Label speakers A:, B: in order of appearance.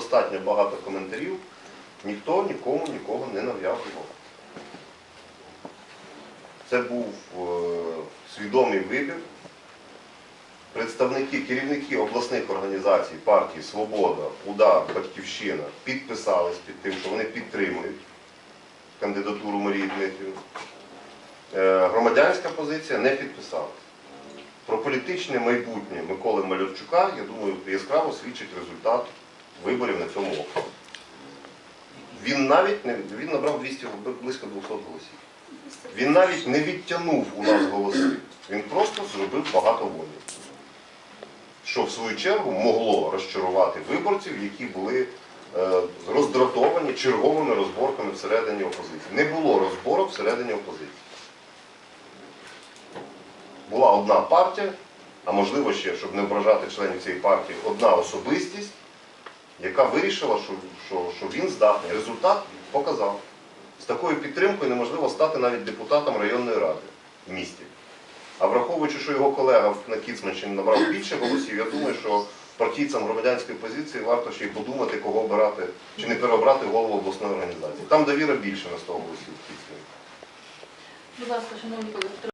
A: достатньо багато коментарів, ніхто нікому нікого не нав'язував. Це був е, свідомий вибір. Представники, керівники обласних організацій партії Свобода, УДАР, Батьківщина підписались під тим, що вони підтримують кандидатуру Марії Дмитрівни. Е, Громадянська позиція не підписалась. Про політичне майбутнє Миколи Малярчука, я думаю, яскраво свідчить результат виборів на цьому окрузі. Він навіть не він набрав 200, близько 200 голосів. Він навіть не відтягнув у нас голоси. Він просто зробив багато волі. Що в свою чергу могло розчарувати виборців, які були е, роздратовані черговими розборками всередині опозиції. Не було розборок всередині опозиції. Була одна партія, а можливо ще, щоб не ображати членів цієї партії, одна особистість, яка вирішила, що, що, що він здатний. Результат показав. З такою підтримкою неможливо стати навіть депутатом районної ради в місті. А враховуючи, що його колега на Кіцманщині набрав більше голосів, я думаю, що партійцям громадянської позиції варто ще й подумати, кого обирати чи не переобрати голову обласної організації. Там довіра більше на 100 голосів в Кіцмані.
B: Будь ласка, шановні колеги,